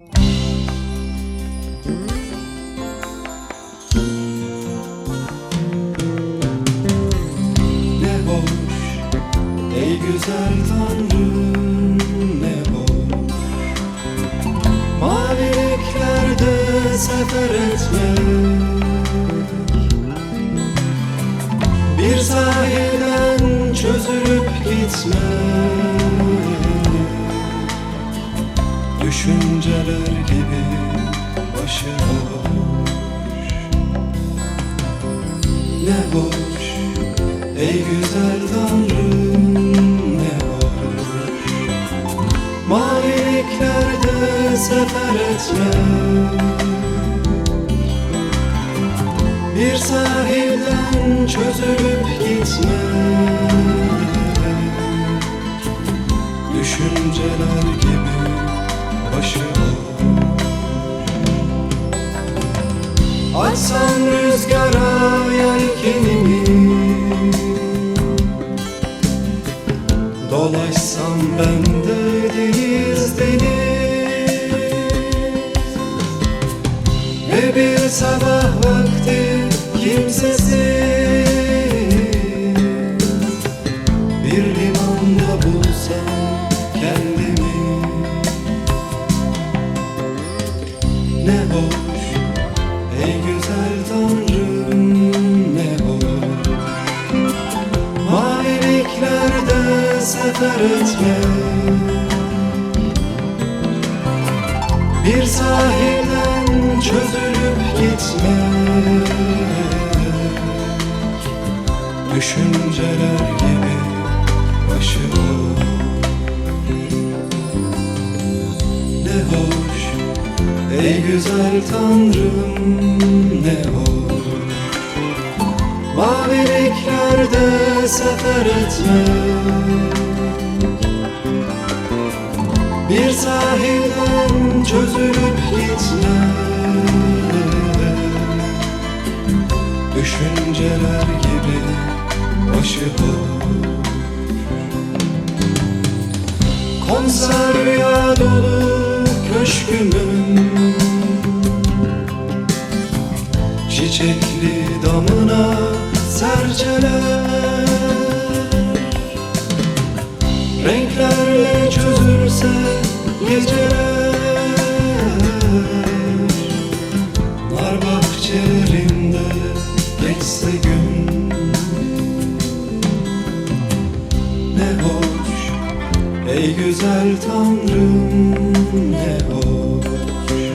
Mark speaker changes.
Speaker 1: Ne hoş, ey güzel tanrım ne hoş Maviliklerde sefer etmek. Bir sahilden çözülüp gitmek Düşünceler gibi başıboş Ne hoş ey güzel tanrım ne hoş Maviliklerde sefer etmek Bir sahilden çözülüp gitmek Düşünceler gibi Açsam rüzgara yelkenimi Dolaşsam ben de deniz deniz. Ve bir sabah vakti kimsesiz Bir limanda bulsam kendimi Maviliklerde sefer etmek Bir sahilden çözülüp gitmek Düşünceler gibi başıboş Ne hoş ey güzel tanrım ne hoş Maviliklerde sefer etmek Bir sahilden çözülüp gitmek Düşünceler gibi başıboş Konser rüya dolu köşkümün Çiçekli damına serçeler Renklerle çözülse geceler. Nar bahçelerinde geçse gün. Ne hoş ey güzel tanrım ne hoş